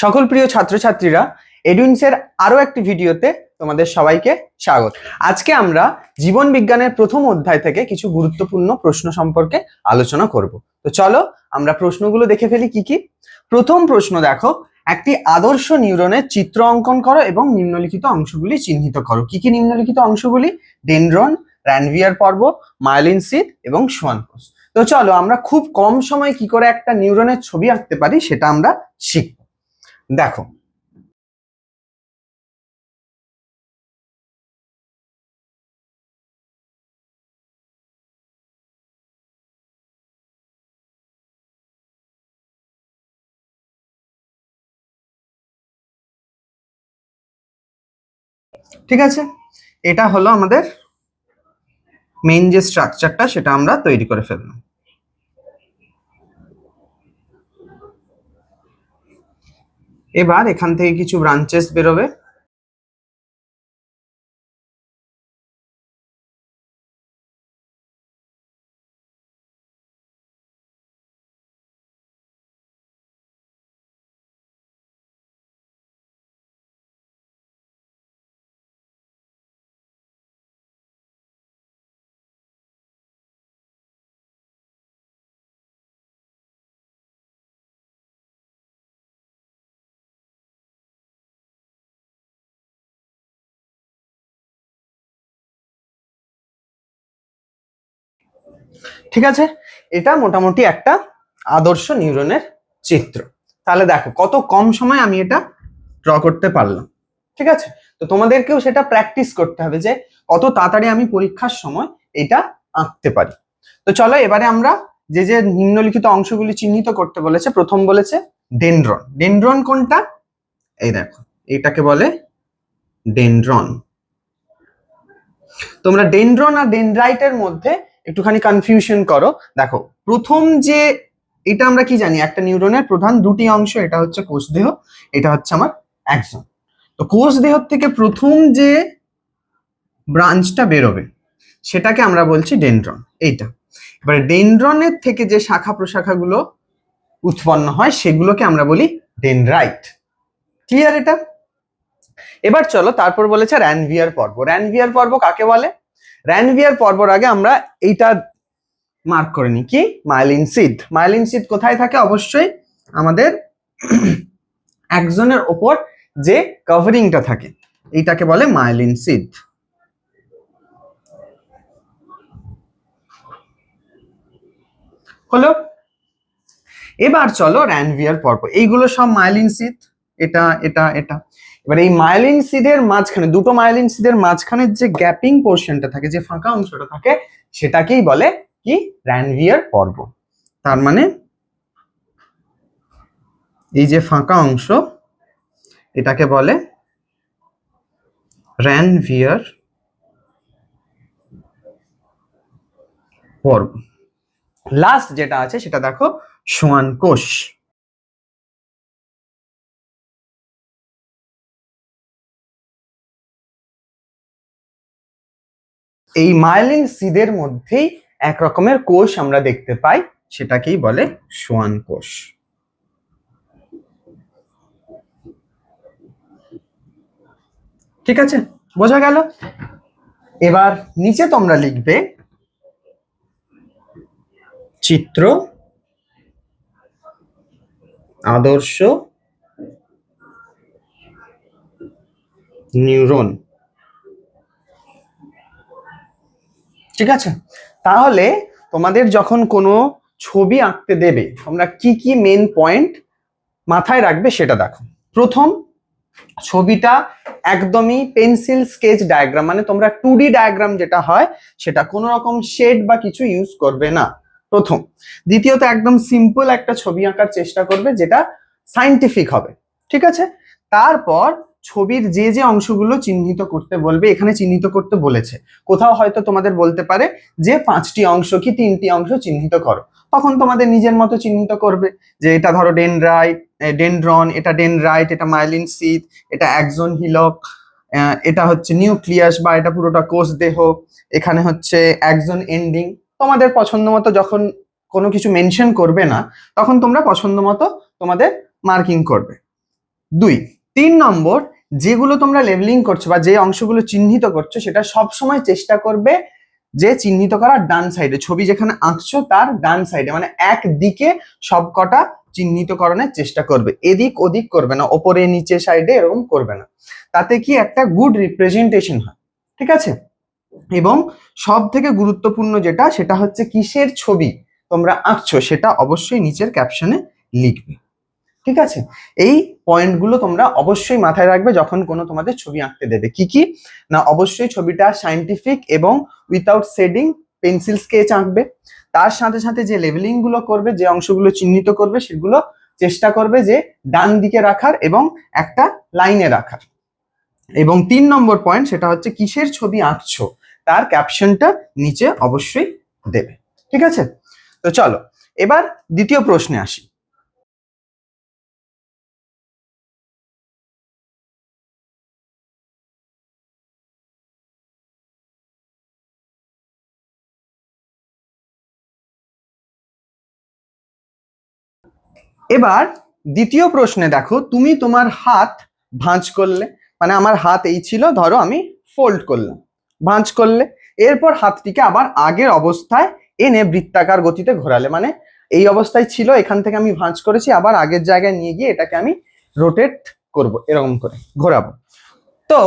সকল প্রিয় ছাত্রছাত্রীরা এডুইন্সের আরও একটি ভিডিওতে তোমাদের সবাইকে স্বাগত। আজকে আমরা জীবন বিজ্ঞানের প্রথম অধ্যায় থেকে কিছু গুরুত্বপূর্ণ প্রশ্ন সম্পর্কে আলোচনা করব। তো চলো, আমরা প্রশ্নগুলো দেখে ফেলি কি কি। প্রথম প্রশ্ন দেখো, একটি আদর্শ নিউরনের চিত্র অঙ্কন করো এবং নিম্নলিখিত অংশগুলি চিহ্নিত করো। কি কি নিম্নলিখিত অংশগুলি? ডেনড্রন, র্যানভিয়ার পর্ব, মায়োলিন সিট এবং সোয়ান কোষ তো চলো, আমরা খুব কম সময়ে কি করে একটা নিউরনের ছবি আঁকতে পারি সেটা আমরা শিখব। দেখো। ঠিক আছে? এটা হলো আমাদের মেইন যে স্ট্রাকচারটা সেটা আমরা তৈরি করে ফেললাম। এবার এখান থেকে কিছু ব্রাঞ্চেস বেরোবে। ঠিক আছে? এটা মোটামুটি একটা আদর্শ নিউরনের চিত্র। তাহলে দেখো, কত কম সময় আমি এটা ড্র করতে পারলাম। ঠিক আছে? তো তোমাদেরকেও সেটা প্র্যাকটিস করতে হবে যে কত তাড়াতাড়ি আমি পরীক্ষার সময় এটা আঁকতে পারি। তো চলো, এবারে আমরা যে যে নিম্নলিখিত অংশগুলি চিহ্নিত করতে বলেছে, প্রথম বলেছে ডেনড্রন ডেনড্রন কোনটা? এই দেখো, এটাকে বলে ডেনড্রন তোমরা ডেনড্রন আর ডেনড্রাইটের মধ্যে একটুখানি কনফিউশন করো। দেখো, প্রথম যে, এটা আমরা কি জানি? একটা নিউরনের প্রধান দুটি অংশ, এটা হচ্ছে কোষদেহ, এটা হচ্ছে আমার অ্যাক্সন তো কোষদেহ থেকে প্রথম যে ব্রাঞ্চটা বেরোবে, সেটাকে আমরা বলছি ডেনড্রন এইটা। এবারে ডেনড্রনের থেকে যে শাখা প্রশাখাগুলো উৎপন্ন হয়, সেগুলোকে আমরা বলি ডেনড্রাইট ক্লিয়ার এটা? এবার চলো, তারপর বলেছে র্যানভিয়ার পর্ব। র্যানভিয়ার পর্ব কাকে বলে? র্যানভিয়ার পর্বর আগে আমরা এইটা মার্ক করে নিই। কি? মাইলিন সিড মাইলিন সিড কোথায় থাকে? অবশ্যই আমাদের একজনের ওপর যে কভারিংটা থাকে। এইটাকে বলে মাইলিন সিড হলো? এবার চলো র্যানভিয়ার পর্ব। এইগুলো সব মাইলিন সিড এটা এটা এটা। এবার এই মাইলিন সিডের মাঝখানে, দুটো মাইলিন সিডের মাঝখানের যে গ্যাপিং পোর্শনটা থাকে, যে ফাঁকা অংশটা থাকে, সেটাকেই বলে কি? র্যানভিয়ার পর্ব। তার মানে এই যে ফাঁকা অংশ, এটাকে বলে র্যানভিয়ার পর্ব। লাস্ট যেটা আছে, সেটা দেখো সোয়ান কোষ। এই মাইলিন সিদের মধ্যেই এক রকমের কোষ আমরা দেখতে পাই, সেটাকেই বলে সোয়ান কোষ। ঠিক আছে? বোঝা গেল? এবার নিচে তোমরা লিখবে চিত্র, আদর্শ, নিউরন। ঠিক আছে? তাহলে তোমাদের যখন কোনো ছবি আঁকতে দেবে, তোমরা কি কি মেন পয়েন্ট মাথায় রাখবে সেটা দেখো। প্রথম, ছবিটা একদমই পেন্সিল স্কেচ ডায়াগ্রাম মানে তোমরা টু ডি ডায়াগ্রাম যেটা হয়, সেটা কোনো রকম শেড বা কিছু ইউজ করবে না। প্রথম। দ্বিতীয়ত, একদম সিম্পল একটা ছবি আঁকার চেষ্টা করবে, যেটা সাইন্টিফিক হবে। ঠিক আছে? তারপর ছবির যে যে অংশগুলো চিহ্নিত করতে বলবে, এখানে চিহ্নিত করতে বলেছে। কোথাও হয়তো তোমাদের বলতে পারে যে পাঁচটি অংশ কি তিনটি অংশ চিহ্নিত করো। তখন তোমাদের নিজের মতো চিহ্নিত করবে যে এটা ধরো ডেনড্রাইট ডেনড্রন, এটা ডেনড্রাইট, এটা মাইলিন সিথ এটা একজন হিলক এটা হচ্ছে নিউক্লিয়াস বা এটা পুরোটা কোষ দেহ, এখানে হচ্ছে একজন এন্ডিং। তোমাদের পছন্দ মতো যখন কোনো কিছু মেনশন করবে না, তখন তোমরা পছন্দ মতো তোমাদের মার্কিং করবে। দুই তিন নম্বর, যেগুলো তোমরা লেভেলিং করছ বা যে অংশগুলো চিহ্নিত করছ, সেটা সব সময় চেষ্টা করবে যে চিহ্নিত করার ডান সাইডে ছবি যেখানে আঁকছো, তার ডান সাইডে মানে এক দিকে সবকটা চিহ্নিতকরণের চেষ্টা করবে। এদিক ওদিক করবে না, ওপরে, নিচে সাইডে এরকম করবে না। তাতে কি একটা গুড রিপ্রেজেন্টেশন হয়, ঠিক আছে? এবং সব থেকে গুরুত্বপূর্ণ যেটা, সেটা হচ্ছে কিসের ছবি তোমরা আঁকছো, সেটা অবশ্যই নিচের ক্যাপশনে লিখবে। ঠিক আছে? এই পয়েন্টগুলো তোমরা অবশ্যই মাথায় রাখবে যখন কোনো তোমাদের ছবি আঁকতে দেবে। কি কি? না, অবশ্যই ছবিটা সাইন্টিফিক এবং উইথাউট শেডিং পেন্সিল স্কেচ আঁকবে। তার সাথে সাথে যে লেভেলিংগুলো করবে, যে অংশগুলো চিহ্নিত করবে, সেগুলো চেষ্টা করবে যে ডান দিকে রাখার এবং একটা লাইনে রাখার। এবং তিন নম্বর পয়েন্ট সেটা হচ্ছে কিসের ছবি আঁকছো? তার ক্যাপশনটা নিচে অবশ্যই দেবে। ঠিক আছে? তো চলো, এবার দ্বিতীয় প্রশ্নে আসি। এবার দ্বিতীয় প্রশ্নে দেখো, তুমি তোমার হাত ভাঁজ করলে মানে আমার হাত এই ছিল, ধরো আমি ফোল্ড করলাম, ভাঁজ করলে, এরপর হাতটিকে আবার আগের অবস্থায় এনে বৃত্তাকার গতিতে ঘোরালে মানে এই অবস্থায় ছিল, এখান থেকে আমি ভাঁজ করেছি, আবার আগের জায়গায় নিয়ে গিয়ে এটাকে আমি রোটেট করব, এরকম করে ঘোরাবো। তো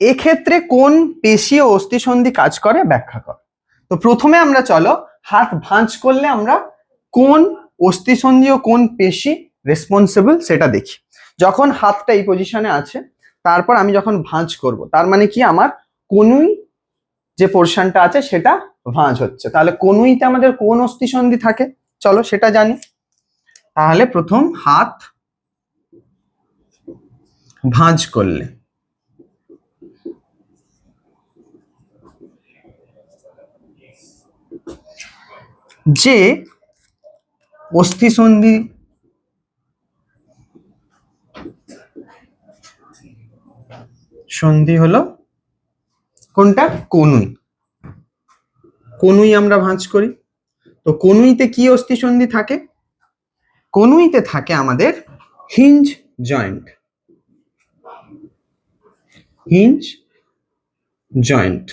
এক্ষেত্রে কোন পেশি ও অস্থিসন্ধি কাজ করে? ব্যাখ্যা কর। তো প্রথমে আমরা চলো, হাত ভাঁজ করলে আমরা কোন অস্থিসন্ধি ও কোন পেশি রেসপন্সিবল সেটা দেখি। যখন হাতটা এই পজিশনে আছে, তারপর আমি যখন ভাঁজ করব, তার মানে কি আমার কোনুই যে পোর্শনটা আছে সেটা ভাঁজ হচ্ছে। তাহলে কোনুইতে আমাদের কোন অস্থিসন্ধি থাকে? চলো সেটা জানি। তাহলে প্রথম হাত ভাঁজ করলে। যে অস্থিসন্ধি। সন্ধি হলো কোনটা? কনুই। কনুই আমরা ভাঁজ করি। তো কনুইতে কি অস্থিসন্ধি থাকে? কনুইতে থাকে আমাদের হিঞ্জ জয়েন্ট। Hinge joint.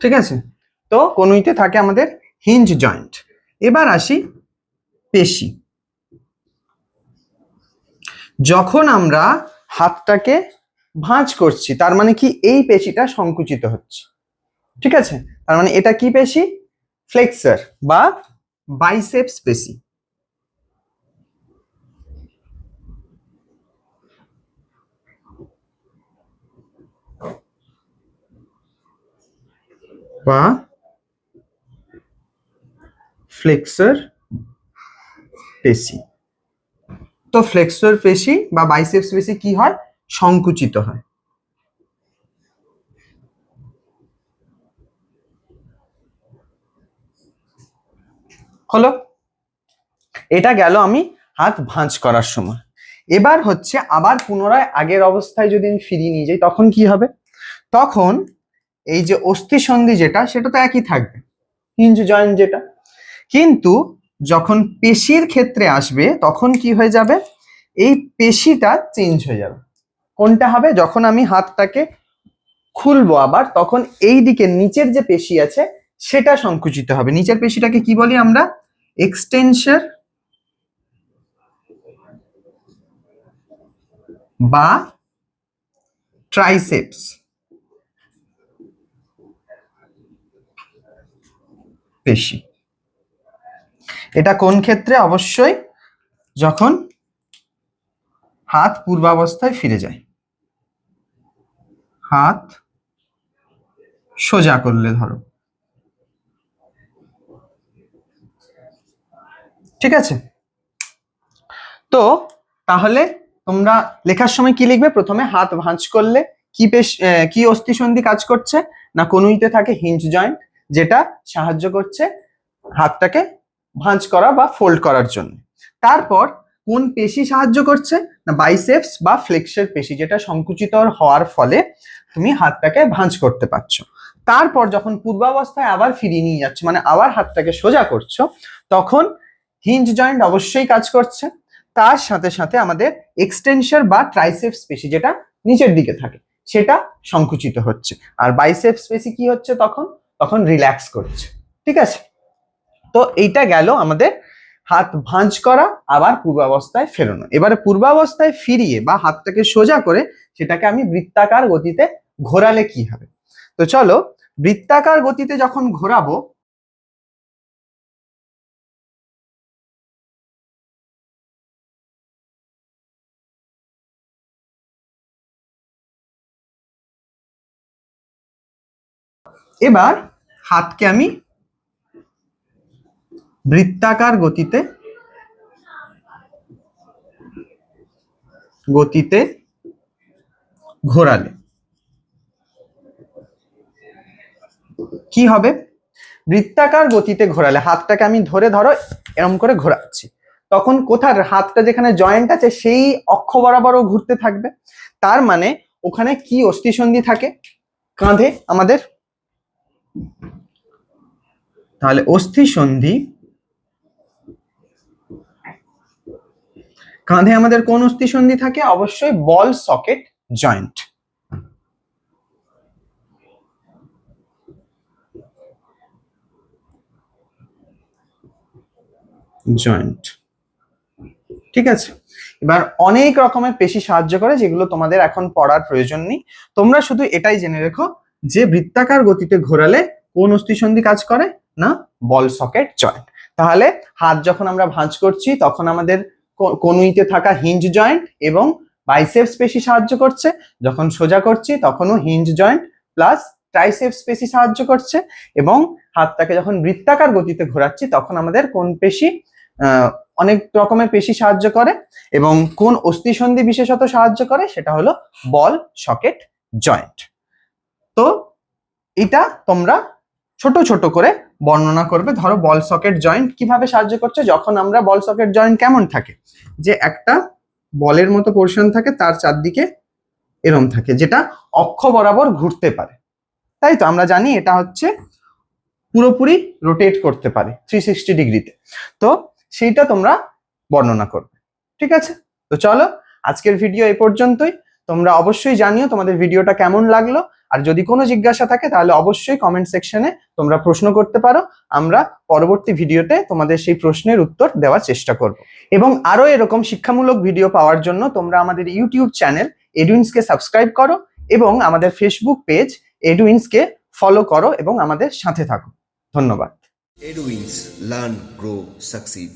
ঠিক আছে? তো কনুইতে থাকে আমাদের হিঞ্জ জয়েন্ট এবার আসি পেশি। যখন আমরা হাতটাকে ভাঁজ করছি, তার মানে কি এই পেশিটা সংকুচিত হচ্ছে। ঠিক আছে? তার মানে এটা কি পেশি? ফ্লেক্সার বা বাইসেপস পেশি। বা ফ্লেক্সার পেশি। তো ফ্লেক্সর পেশি বা বাইসেপস পেশি কি হয়? সংকুচিত হয়। হলো, এটা গেল আমি হাত ভাঁজ করার সময়। এবার হচ্ছে আবার পুনরায় আগের অবস্থায় যদি আমি ফিরিয়ে নিয়ে যাই, তখন কি হবে? তখন এই যে অস্থিসন্ধি যেটা, সেটা তো একই থাকবে। হিঞ্জ জয়েন্ট যেটা কিন্তু যখন পেশির ক্ষেত্রে আসবে, তখন কি হয়ে যাবে? এই পেশিটা চেঞ্জ হয়ে যাবে। কোনটা হবে? যখন আমি হাতটাকে খুলবো আবার, তখন এই দিকে নিচের যে পেশি আছে, সেটা সংকুচিত হবে। নিচের পেশিটাকে কি বলি আমরা? এক্সটেনশন বা ট্রাইসেপস পেশি। এটা কোন ক্ষেত্রে? অবশ্যই যখন হাত পূর্বাবস্থায় ফিরে যায়। হাত সোজা করলে ধরো। ঠিক আছে? তো তাহলে তোমরা লেখার সময় কি লিখবে? প্রথমে হাত ভাঁজ করলে কি পেশ কি অস্থিসন্ধি কাজ করছে? না কনুইতে থাকে হিঞ্জ জয়েন্ট, যেটা সাহায্য করছে হাতটাকে ভাঁজ করা বা ফোল্ড করার জন্য। তারপর কোন পেশি সাহায্য করছে? না বাইসেপস বা ফ্লেক্সের পেশি যেটা সংকুচিত হওয়ার ফলে তুমি হাতটাকে ভাঁজ করতে পারছ। তারপর যখন পূর্বাবস্থায় আবার ফিরিয়ে নিয়ে যাচ্ছ মানে আবার হাতটাকে সোজা করছ, তখন হিঞ্জ জয়েন্ট অবশ্যই কাজ করছে। তার সাথে সাথে আমাদের এক্সটেনশন বা ট্রাইসেপস পেশি যেটা নিচের দিকে থাকে, সেটা সংকুচিত হচ্ছে। আর বাইসেপস পেশি কি হচ্ছে তখন? তখন রিল্যাক্স করছে। ঠিক আছে? তো এইটা গেল আমাদের হাত ভাঁজ করা, আবার পূর্বাবস্থায় ফেরানো। এবারে পূর্বাবস্থায় ফিরিয়ে বা হাতটাকে সোজা করে সেটাকে আমি বৃত্তাকার গতিতে ঘোরালে কি হবে? তো চলো, বৃত্তাকার গতিতে যখন ঘোরাবো, এবার হাতকে আমি বৃত্তাকার গতিতে গতিতে ঘোরালে। কি হবে? বৃত্তাকার গতিতে ঘোরালে, হাতটাকে আমি ধরে ধরো এরম করে ঘোরাচ্ছি। তখন কোথার হাতটা যেখানে জয়েন্ট আছে সেই অক্ষ বরাবরও ঘুরতে থাকবে। তার মানে ওখানে কি অস্থিসন্ধি থাকে? কাঁধে আমাদের, তাহলে অস্থি কাঁধে আমাদের কোন অস্থি সন্ধি থাকে? অবশ্যই বল সকেট জয়েন্ট। জয়েন্ট। ঠিক আছে? এবার অনেক রকমের পেশি সাহায্য করে যেগুলো তোমাদের এখন পড়ার প্রয়োজন নেই। তোমরা শুধু এটাই জেনে রেখো যে বৃত্তাকার গতিতে ঘোরালে কোন অস্থিসন্ধি কাজ করে? না, বল সকেট জয়েন্ট। তাহলে হাত যখন আমরা ভাঁজ করছি, তখন আমাদের কনুইতে থাকা হিঞ্জ জয়েন্ট এবং বাইসেপস পেশি সাহায্য করছে। যখন সোজা করছি, তখনও হিঞ্জ জয়েন্ট প্লাস ট্রাইসেপস পেশি সাহায্য করছে এবং হাতটাকে যখন বৃত্তাকার গতিতে ঘোরাচ্ছি, তখন আমাদের কোন পেশি অনেক রকমের পেশি সাহায্য করে এবং কোন অস্থিসন্ধি বিশেষত সাহায্য করে সেটা হলো বল সকেট জয়েন্ট তো, এটা তোমরা ছোট ছোট করে বর্ণনা করবে। ধরো বল সকেট জয়েন্ট কীভাবে সাহায্য করছে? যখন আমরা বল সকেট জয়েন্ট কেমন থাকে? যে একটা বলের মতো পোর্শন থাকে, তার চারদিকে এরম থাকে, যেটা অক্ষ বরাবর ঘুরতে পারে। তাই তো? আমরা জানি এটা হচ্ছে পুরোপুরি রোটেট করতে পারে থ্রি সিক্সটি ডিগ্রিতে তো। সেইটা তোমরা বর্ণনা করবে। ঠিক আছে? তো চলো, আজকের ভিডিও এই পর্যন্তই। তোমরা অবশ্যই জানিও তোমাদের ভিডিওটা কেমন লাগল। আর যদি কোনো জিজ্ঞাসা থাকে তাহলে অবশ্যই কমেন্ট সেকশনে তোমরা প্রশ্ন করতে পারো। আমরা পরবর্তী ভিডিওতে তোমাদের সেই প্রশ্নের উত্তর দেওয়ার চেষ্টা করব। এবং আরও এরকম শিক্ষামূলক ভিডিও পাওয়ার জন্য তোমরা আমাদের ইউটিউব চ্যানেল এডুইন্সকে সাবস্ক্রাইব করো এবং আমাদের ফেসবুক পেজ এডুইন্সকে ফলো করো এবং আমাদের সাথে থাকো। ধন্যবাদ। এডুইন্স লার্ন Grow, Succeed.